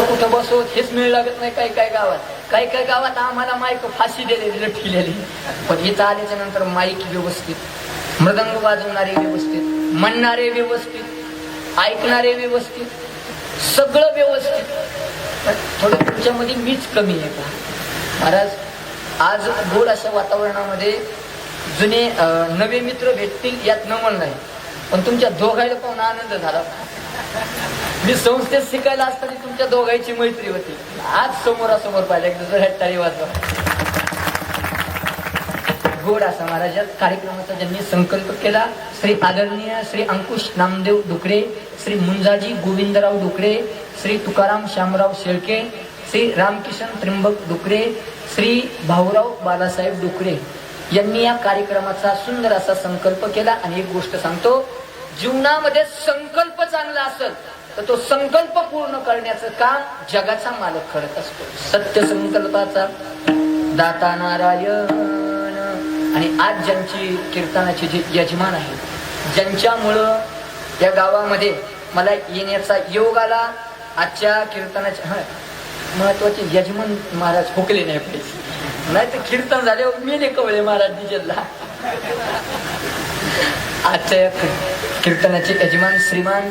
कुठं बसू हेच मिळ लागत नाही. काही काही गावात. काही काही गावात आम्हाला माईक फाशी दिलेली लटकिलेली. पण इथं आल्याच्यानंतर माईक व्यवस्थित. मृदंग वाजवणारे व्यवस्थित. म्हणणारे व्यवस्थित. ऐकणारे व्यवस्थित. सगळं व्यवस्थित. थोडं तुमच्यामध्ये मीच कमी आहे का? महाराज आज गोड अशा वातावरणामध्ये जुने नवे मित्र भेटतील यात म्हणणं आहे पण तुमच्या दोघायला पाहून आनंद झाला. मी संस्थेत शिकायला असताना तुमच्या दोघांची मैत्री होती. आज समोरासमोर पाहिलं एक जर टाळी वाजवा. गोड असा महाराजात कार्यक्रमाचा ज्यांनी संकल्प केला श्री आदरणीय श्री अंकुश नामदेव डुकरे श्री मुंजाजी गोविंदराव डुकरे श्री तुकाराम श्यामराव शेळके श्री रामकिशन त्रिंबक डुकरे श्री भाऊराव बालासाहेब डुकरे यांनी या कार्यक्रमाचा सुंदर असा संकल्प केला. आणि एक गोष्ट सांगतो जीवनामध्ये संकल्प चांगला असेल तर तो संकल्प पूर्ण करण्याचं काम जगाचा मालक करत असतो. सत्य संकल्पाचा दाता नारायण. आणि आज ज्यांची कीर्तनाची जे यजमान आहे ज्यांच्यामुळं या गावामध्ये मला येण्याचा योग आला आजच्या कीर्तनाच्या महत्त्वाचे यजमान महाराज हुकले नाही पाहिजे. नाही तर कीर्तन झाले मी नाही कवळे महाराज डिजलला आजच्या कीर्तनाचे यजमान श्रीमान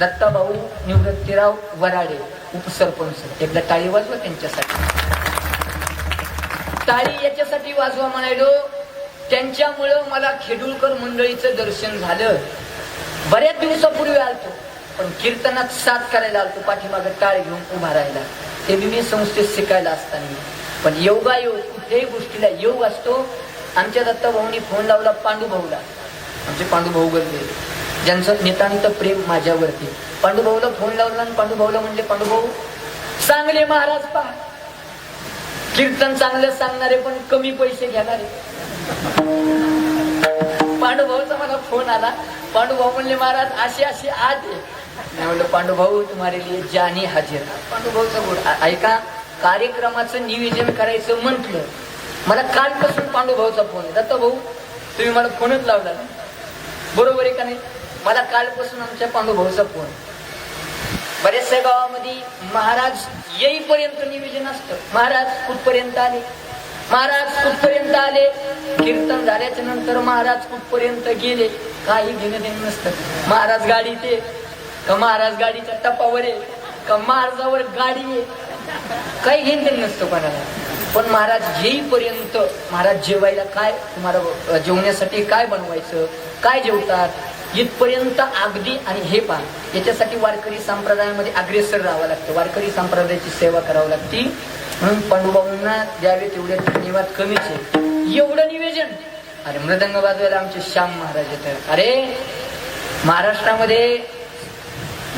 दत्ताभाऊ निवृत्तीराव वराडे उपसरपंच. एकदा टाळी वाजवा त्यांच्यासाठी. टाळी याच्यासाठी वाजवा म्हणायलो. त्यांच्यामुळं मला खेडूळकर मंडळीचं दर्शन झालं. बऱ्याच दिवसापूर्वी आलतो पण कीर्तनात साथ करायला आलतो पाठीमागं टाळ घेऊन उभा राहिला ते बी मी संस्थेत शिकायला असताना. पण योगा योग कुठल्याही गोष्टीला योग असतो. आमच्या दत्ता भाऊनी फोन लावला पांडू भाऊला आमचे पांडू भाऊ गर्दे ज्यांचं नितांत प्रेम माझ्यावरती. पांडुभाऊला फोन लावला आणि पांडू म्हणले पांडुभाऊ चांगले महाराज पहा. कीर्तन चांगलं सांगणारे पण कमी पैसे घेणारे. पांडुभाऊचा मला फोन आला. पांडुभाऊ म्हणले महाराज असे असे आज आहे. म्हणलं पांडुभाऊ तुम्हारे लिए जानी हाजीर पांडुभाऊचा बोल ऐका कार्यक्रमाचं नियोजन करायचं म्हंटल मला कालपासून पांडुभाऊचा फोन आहे. दत्ता भाऊ तुम्ही मला फोनच लावला बरोबर आहे का नाही? मला कालपासून आमच्या पांडुभाऊचा फोन. बऱ्याचशा गावामध्ये महाराज येईपर्यंत निवेदन असतं. महाराज कुठपर्यंत आले? महाराज कुठपर्यंत आले? कीर्तन झाल्याच्यानंतर महाराज कुठपर्यंत गेले? काही घेणं देणं नसतं. महाराज गाडी ते का महाराज गाडीच्या टपावर आहे? का महाराजावर गाडी आहे? काही घेणं देणं नसतं कोणाला. पण महाराज येईपर्यंत महाराज जेवायला काय? तुम्हाला जेवण्यासाठी काय बनवायचं? काय जेवतात? इथपर्यंत अगदी आणि हे पहा याच्यासाठी वारकरी संप्रदायामध्ये अग्रेसर राहावं लागतं. वारकरी संप्रदायाची सेवा करावी लागती. म्हणून पांडुबाबांना द्यावे तेवढे धन्यवाद कमीच आहे एवढं निवेदन. अरे मृदंग वाजवायला आमचे श्याम महाराज येतात. अरे महाराष्ट्रामध्ये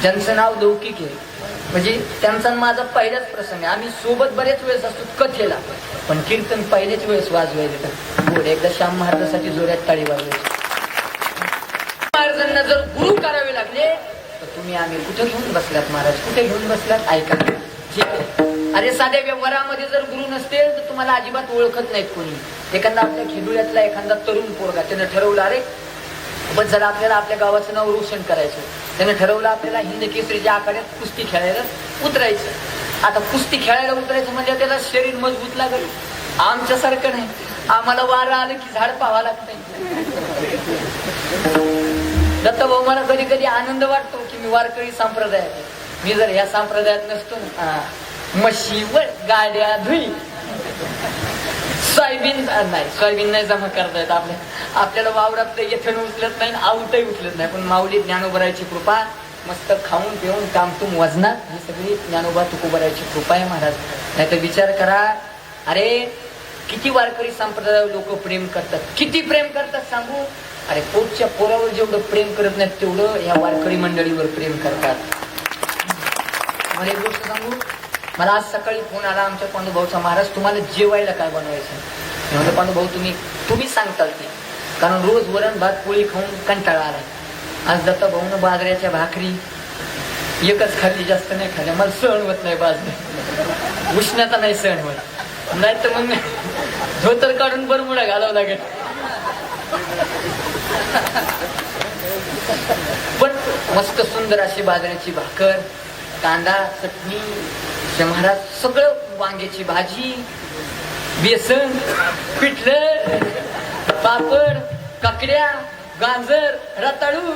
ज्यांचं नाव लौकिक आहे म्हणजे त्यांचा आणि माझा पहिलाच प्रसंग आहे. आम्ही सोबत बरेच वेळेस असतो कथेला पण कीर्तन पहिल्याच वेळेस वाजवायचे तर एकदा श्याम महाराजासाठी जोऱ्यात ताळी वाजवायची महाराजांना जर गुरु करावे लागले तर तुम्ही आम्ही कुठे घेऊन बसलात महाराज? कुठे घेऊन बसलात? ऐका ठीक आहे. अरे साध्या व्यवहारामध्ये जर गुरु नसतील तर तुम्हाला अजिबात ओळखत नाहीत कोणी. एखादा आपल्या खेडुळ्यातला एखादा तरुण पोरगा त्यानं ठरवलं अरे पण जरा आपल्याला आपल्या गावाचं नाव रोशन करायचं. त्यानं ठरवलं आपल्याला हिंद केसरीच्या आखाड्यात कुस्ती खेळायला उतरायचं. आता कुस्ती खेळायला उतरायचं म्हणजे त्याला शरीर मजबूत लागेल. आमच्यासारखं नाही. आम्हाला वारं आलं की झाड पाहावं लागत नाही दत्तभाऊ मला कधी कधी आनंद वाटतो की मी वारकरी संप्रदायात आहे. मी जर ह्या संप्रदायात नसतो मशीवर गाड्या धुई. सोयाबीन नाही सोयाबीन नाही जमा करता येत आपल्या आपल्याला वावरात येथून उचलत नाही आऊटही उचलत नाही. पण माऊली ज्ञानोबरायची कृपा मस्त खाऊन पिऊन कामतूम वजनात ही सगळी ज्ञानोबा तुकोबरायची कृपा आहे महाराज. नाही तर विचार करा अरे किती वारकरी संप्रदाय लोक प्रेम करतात. किती प्रेम करतात सांगू? अरे पोटच्या पोरावर जेवढं प्रेम करत नाहीत तेवढं ह्या वारकरी मंडळीवर प्रेम करतात. मला एक गोष्ट सांगू? मला आज सकाळी फोन आला आमच्या पांडुभाऊचा महाराज तुम्हाला जेवायला काय बनवायचं? म्हणजे पांडुभाऊ तुम्ही तुम्ही सांगताल ते. कारण रोज वरण भात पोळी खाऊन कंटाळा आला. आज दत्ता भाऊनं बाजऱ्याच्या भाकरी एकच खाल्ली जास्त नाही खाल्ल्या. मला सहन होत नाही बाजरी. उष्णता नाही सहन होत. नाही तर मग धोतर काढून बरमुडा घालावं लागेल. पण मस्त सुंदर अशी बाजऱ्याची भाकर कांदा चटणी हे महाराज सगळं वांग्याची भाजी बेसन पिठलं पापड काकड्या गाजर रताळू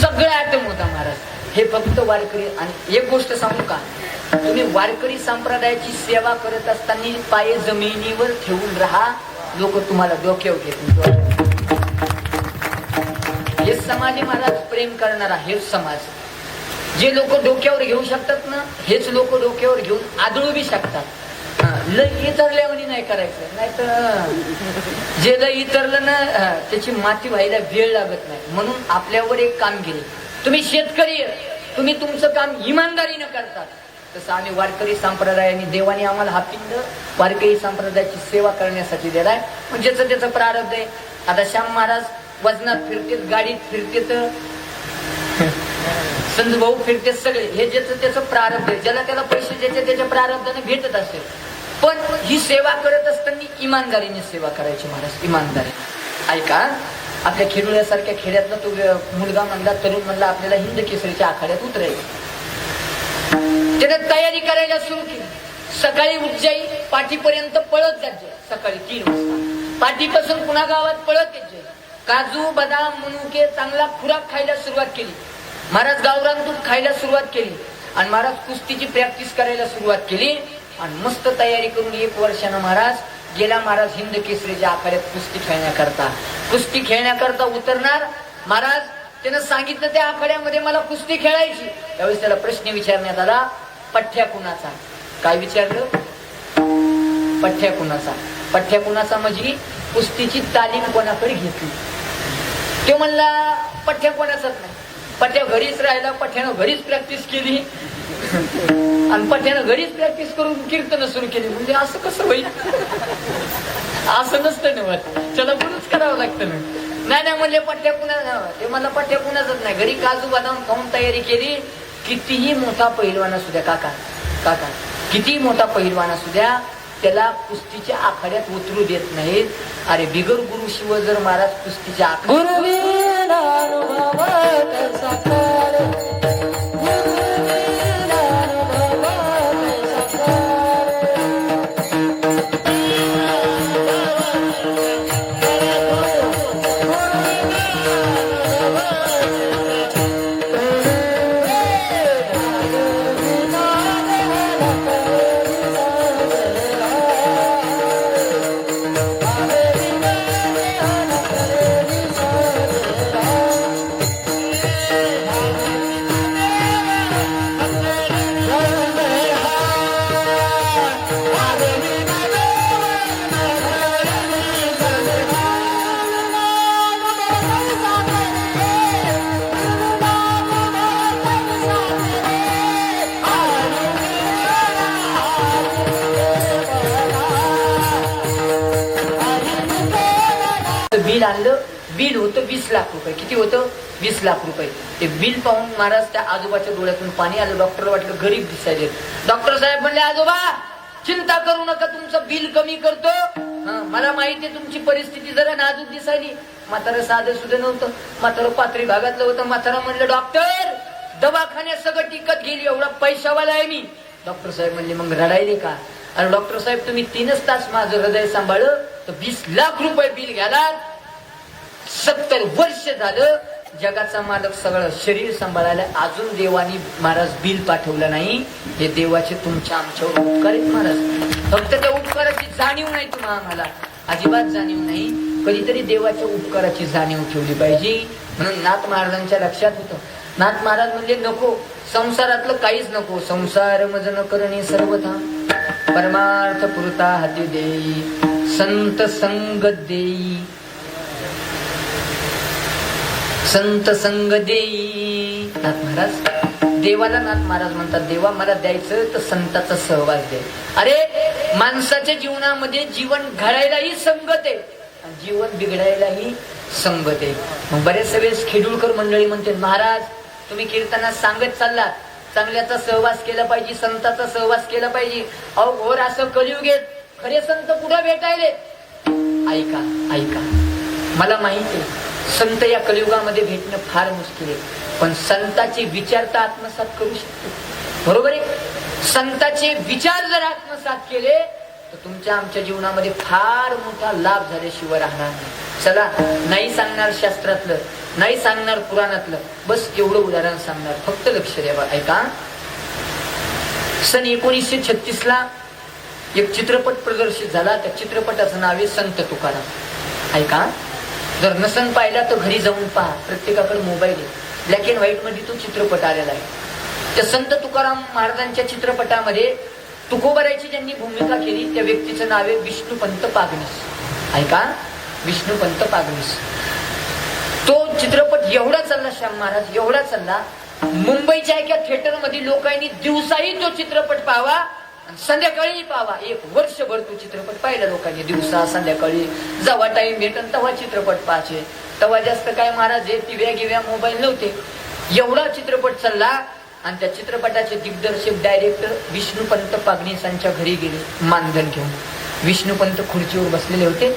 सगळं आयटम होता महाराज. हे फक्त वारकरी आणि एक गोष्ट सांगू का? तुम्ही वारकरी संप्रदायाची सेवा करत असताना पाय जमिनीवर ठेवून राहा लोक तुम्हाला डोक्यावर घेतील. हे समाज महाराज प्रेम करणारा हेच समाज. जे लोक डोक्यावर घेऊ शकतात ना हेच लोक डोक्यावर घेऊन आदळू बी शकतात. लई लय इतरल्यावर नाही करायचं नाही तर जे लय इतरलं ना त्याची माती व्हायला वेळ लागत नाही. म्हणून आपल्यावर एक कामगिरी तुम्ही शेतकरी तुम्ही तुमचं काम इमानदारीनं करतात. तसं आम्ही वारकरी संप्रदायाने देवाने आम्हाला हा पिंड वारकरी संप्रदायाची सेवा करण्यासाठी दिलाय. म्हणजे पण ज्याचं त्याचं प्रारब्ध आहे आता श्याम महाराज वजनात फिरतेत गाडीत फिरतेत संत भाऊ फिरते सगळे. हे ज्याचं त्याचं प्रारब्ध आहे ज्याला त्याला पैसे ज्याच्या त्याच्या प्रारब्धाने भेटत असेल पण ही सेवा करत असताना इमानदारीने सेवा करायची महाराज इमानदारी. ऐका आपल्या खेरुळ्यासारख्या खेड्यातला तो मुलगा म्हणला तरुण म्हणला आपल्याला हिंद केसरीच्या आखाड्यात उतरायचं. त्याने तयारी करायला सुरू केली. सकाळी उठजाई पाठीपर्यंत पळत जायचे. सकाळी तीन वाजता. पाठीपासून पुन्हा गावात पळत यायचे. काजू बदाम मनुके चांगला खुराक खायला सुरुवात केली. महाराज गावरान दूध खायला सुरुवात केली. आणि महाराज कुस्तीची प्रॅक्टिस करायला सुरुवात केली. आणि मस्त तयारी करून एक वर्षानं महाराज गेला महाराज हिंद केसरीच्या आखाड्यात कुस्ती खेळण्याकरता. कुस्ती खेळण्याकरता उतरणार. महाराज त्यानं सांगितलं त्या आखाड्यामध्ये मला कुस्ती खेळायची. त्यावेळेस त्याला प्रश्न विचारण्यात आला पठ्या कुणाचा? काय विचारलं? पठ्या कुणाचा? पठ्या कुणाचा म्हणजे कुस्तीची तालीम कोणाकडे घेतली? तो म्हणला पठ्या कोणाचाच नाही. पठ्या घरीच राहिला पठ्यानं घरीच प्रॅक्टिस केली. आणि पठ्यानं घरीच प्रॅक्टिस करून कीर्तन सुरू केली. म्हणजे असं कसं होईल? असं नसतं ना त्याला गुरुच करावं लागतं ना. नाही नाही म्हणले पठ्या कुणा ते मला पठ्या कुणाचंच नाही. घरी काजू बदाम खाऊन तयारी केली. कितीही मोठा पहिलवान असू द्या काका काका कितीही मोठा पहिलवान असू द्या त्याला कुस्तीच्या आखाड्यात उतरू देत नाहीत. अरे बिगर गुरु शिव जर महाराज कुस्तीच्या आखाड्यात रुपये. किती होतं? वीस लाख रुपये. ते बिल पाहून महाराज त्या आजोबाच्या डोळ्यातून पाणी आलं डॉक्टर वाटलं गरीब दिसायले डॉक्टर साहेब म्हणले आजोबा चिंता करू नका तुमचं बिल कमी करतो. मला माहिती आहे तुमची परिस्थिती जरा नाजूक दिसायली. म्हातारं साधं सुद्धा नव्हतं. म्हातारं पात्री भागातलं होतं. म्हातारा म्हणलं डॉक्टर दवाखान्यात सगळं टिकत गेली एवढा पैशावाला आहे मी. डॉक्टर साहेब म्हणले मग रडायले का? अरे डॉक्टर साहेब तुम्ही तीनच तास माझं हृदय सांभाळलं तर वीस लाख रुपये बिल घ्याला सत्तर वर्ष झालं जगाचा मालक सगळं शरीर सांभाळायला अजून देवानी महाराज बिल पाठवलं नाही. हे देवाचे तुमच्या आमच्यावर उपकार आहेत महाराज. फक्त त्या उपकाराची जाणीव नाही तुम्हा आम्हाला. अजिबात जाणीव नाही. कधीतरी देवाच्या उपकाराची जाणीव ठेवली पाहिजे. म्हणून नाथ महाराजांच्या लक्षात होतं. नाथ महाराज म्हणजे नको. संसारातलं काहीच नको. संसार मज न करणे सर्वथा. परमार्थ पुरता हाती देई. संत संगत देई. संत संग देई. नाथ महाराज देवाला नाथ महाराज म्हणतात देवा मला द्यायचं तर संताचा सहवास दे. अरे माणसाच्या जीवनामध्ये जीवन घडायलाही संगत आहे आणि जीवन बिघडायलाही संगत आहे. मग बरेच वेळेस खेडूळकर मंडळी म्हणते महाराज तुम्ही कीर्तनात सांगत चाललात. चांगल्याचा सहवास केला पाहिजे संताचा सहवास केला पाहिजे. अहो घोर असं कलियुग आहे खरे संत कुठे भेटायले? ऐका ऐका. मला माहिती आहे संत या कलियुगामध्ये भेटणं फार मुश्किल आहे. पण संताचे विचार तर आत्मसात करू शकतो. बरोबर आहे? संताचे विचार जर आत्मसात केले तर तुमच्या आमच्या जीवनामध्ये फार मोठा लाभ झाल्याशिवाय राहणार नाही. चला नाही सांगणार शास्त्रातलं नाही सांगणार पुराणातलं बस एवढं उदाहरण सांगणार. फक्त लक्ष द्यावा ऐका. सन एकोणीसशे छत्तीस ला एक चित्रपट प्रदर्शित झाला. त्या चित्रपटाचं नाव आहे संत तुकाराम. ऐका. जर नसन पाहिला तर घरी जाऊन पहा. प्रत्येकाकडे मोबाईल आहे. ब्लॅक अँड व्हाईटमध्ये तो चित्रपट आलेला आहे. त्या संत तुकाराम महाराजांच्या चित्रपटामध्ये तुकोबरायची ज्यांनी भूमिका केली त्या व्यक्तीचं नाव आहे विष्णुपंत पागणीस ऐका विष्णुपंत पागणीस तो चित्रपट एवढा चालला श्याम महाराज एवढा चालला. मुंबईच्या एका थिएटरमध्ये लोकांनी दिवसाही तो चित्रपट पाहावा. संध्याकाळी पाहावा एक वर्षभर तो चित्रपट पाहिला लोकांनी दिवसा संध्याकाळी. जेव्हा टाइम भेटन तेव्हा चित्रपट पाहायचे. तेव्हा जास्त काय महाराज हे टीव्या गिव्या मोबाईल नव्हते. एवढा चित्रपट चालला आणि त्या चित्रपटाचे दिग्दर्शक डायरेक्टर विष्णुपंत पागणीसांच्या घरी गेले मानधन घेऊन. विष्णुपंत खुर्चीवर बसलेले होते.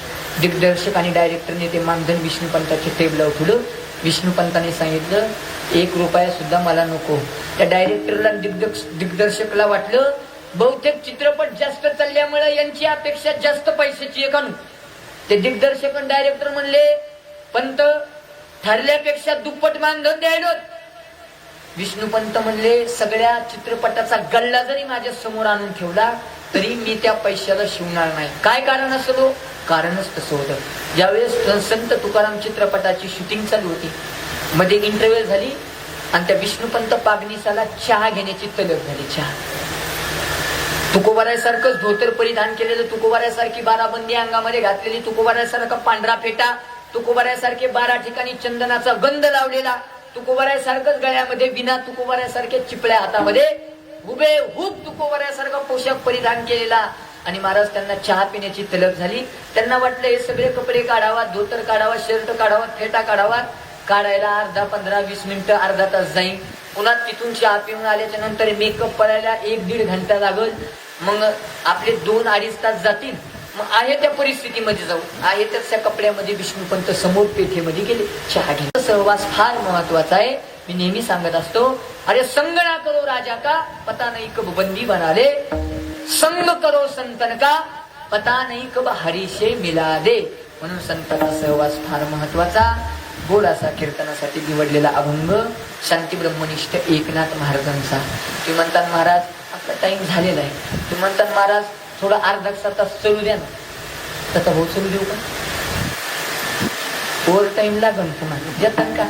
दिग्दर्शक आणि डायरेक्टरने ते मानधन विष्णुपंताचे टेबलावर ठेवलं. विष्णुपंताने सांगितलं एक रुपया सुद्धा मला नको. त्या डायरेक्टरला दिग्दर्श दिग्दर्शकला वाटलं बहुतेक चित्रपट जास्त चालल्यामुळे यांची अपेक्षा जास्त पैशाची आहे का ते दिग्दर्शक डायरेक्टर म्हणले पंत ठरल्यापेक्षा दुप्पट मानधन द्यायलो विष्णुपंत म्हणले सगळ्या चित्रपटाचा गल्ला जरी माझ्यासमोर आणून ठेवला तरी मी त्या पैशाला शिवणार नाही. काय कारण असलो? कारणच तसं होतं. ज्यावेळेस संत तुकाराम चित्रपटाची शूटिंग चालू होती मध्ये इंटरव्ह्यू झाली आणि त्या विष्णुपंत पागणीसाला चहा घेण्याची तलब झाली चहा. तुकोबारासारखंच धोतर परिधान केलेलं तुकोबारासारखी बाराबंदी अंगामध्ये घातलेली तुकोबारासारखा पांढरा फेटा तुकोबारासारखे बारा ठिकाणी चंदनाचा गंध लावलेला तुकोबारासारखंच गळ्यामध्ये विना तुकोबारासारख्या चिपळ्या हातामध्ये उभे हुब तुकोबारासारखा पोशाख परिधान केलेला. आणि महाराज त्यांना चहा पिण्याची तलब झाली. त्यांना वाटलं हे सगळे कपडे काढावा धोतर काढावा शर्ट काढावा फेटा काढावा. काढायला अर्धा पंधरा वीस मिनिटं अर्धा तास जाईल पुन्हा तिथून चहा पिऊन आल्याच्यानंतर मेकअप करायला एक दीड घंटा लागल. मग आपले दोन अडीच तास जातील. मग आहे त्या परिस्थितीमध्ये जाऊ. आहे त्या कपड्यामध्ये विष्णुपंत समोर पेठेमध्ये गेले. चहा घे सहवास फार महत्त्वाचा आहे. मी नेहमी सांगत असतो अरे संगणा करो राजा का पता नाही कब बंदी बनाले. संग करो संतन का पता नाही कब हरीशे मिला दे. म्हणून संतांचा सहवास फार महत्त्वाचा. गोड असा कीर्तनासाठी निवडलेला अभंग शांती ब्रह्मनिष्ठ एकनाथ महाराजांचा. तुम्ही म्हणतात महाराज आपला टाइम झालेला आहे. तुम्ही म्हणतात महाराज थोडा अर्धा तास चलू द्या ना. तसा हो चलू देऊ का? ओव्हर टाइम लागन पुन्हा देतात का?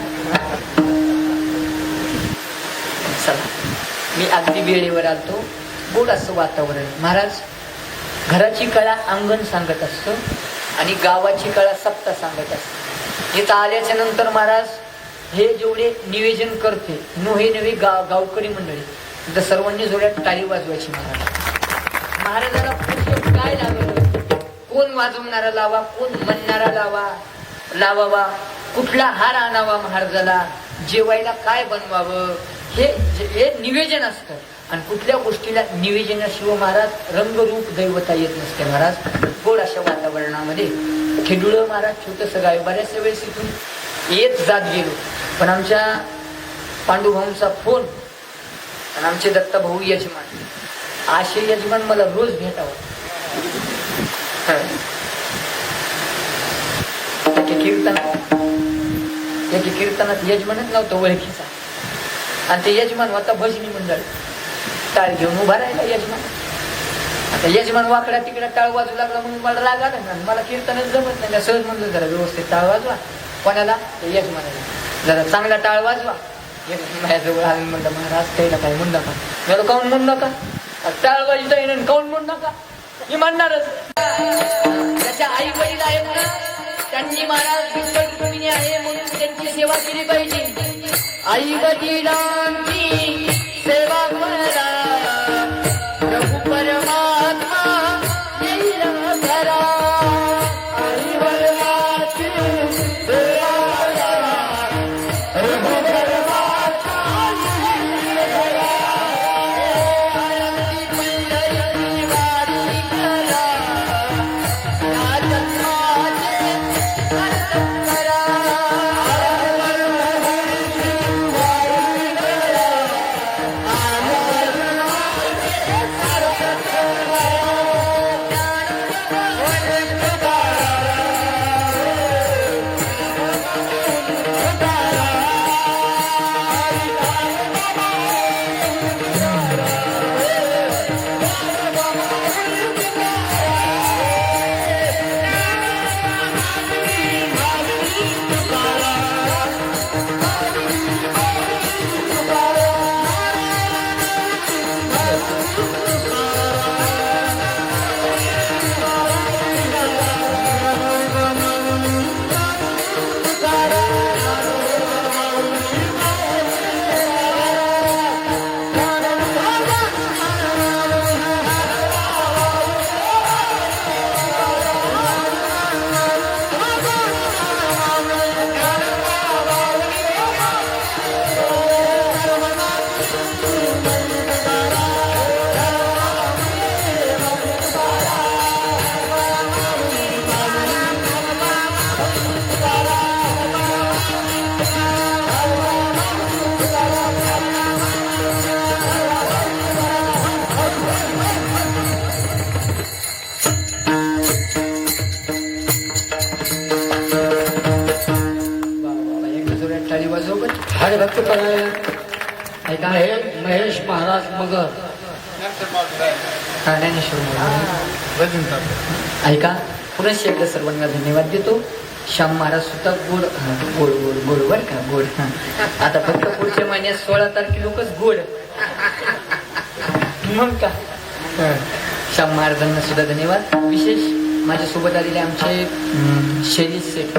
चला. मी अगदी वेळेवर आलतो. गोड असं वातावरण. महाराज घराची कळा अंगण सांगत असतो आणि गावाची कळा सप्ता सांगत असतो. इथं आल्याच्यानंतर महाराज हे जेवढे निवेदन करते नो हे नवे गाव गावकरी मंडळी इथं सर्वांनी जोड्यात टाळी वाजवायची महाराज. महाराजाला पुस्तक काय लागलं? कोण वाजवणारा लावा कोण म्हणणारा लावा लावावा? कुठला हार आणावा महाराजाला? जेवायला काय बनवावं? हे हे निवेदन असतं. आणि कुठल्या गोष्टीला निवेदनाशिवाय महाराज रंगरूप दैवता येत नसते महाराज. गोड अशा वातावरणामध्ये खेडुळं महाराज छोटस गाव बऱ्याचशा वेळेस इथून येत जात गेलो. पण आमच्या पांडुभाऊंचा फोन आणि आमचे दत्ता भाऊ यजमान आशे यजमान मला रोज भेटावं. एके कीर्तनात एके कीर्तनात यजमानच नव्हतं ओळखीचा. आणि ते यजमान होता भजनी मंडळ. टाळ घेऊन उभा राहिला यजमान. आता यजमान वाकडा तिकडा टाळ वाजू लागला म्हणून मला राग आला ना. मला कीर्तनच जमत नाही. सहज म्हणलं जरा व्यवस्थित टाळ वाजवा. कोणाला? यजमानाला. जरा चांगला टाळ वाजवा. माझ्याजवळ आले म्हणलं महाराज काही काय म्हणू नका. मला काऊन म्हणू नका? टाळ वाजता येईन काऊन म्हणू नका? मी म्हणणारच. त्याच्या आई वडील आहेत ना त्यांनी महाराज विठ्ठल आहे म्हणून त्यांची सेवा केली पाहिजे. आई वडिलांची सेवा करा. हरिभक्त करायला ऐका महेश महेश महाराज मगर. ऐका पुनश एकदा सर्वांना धन्यवाद देतो. श्याम महाराज सुद्धा गोड गोड गोड गोड बर का गोड. आता फक्त पुढच्या महिन्यात सोळा तारखे लोकच गोड. मग का? श्याम महाराजांना सुद्धा धन्यवाद. विशेष माझ्यासोबत आलेले आमचे शैली सेठ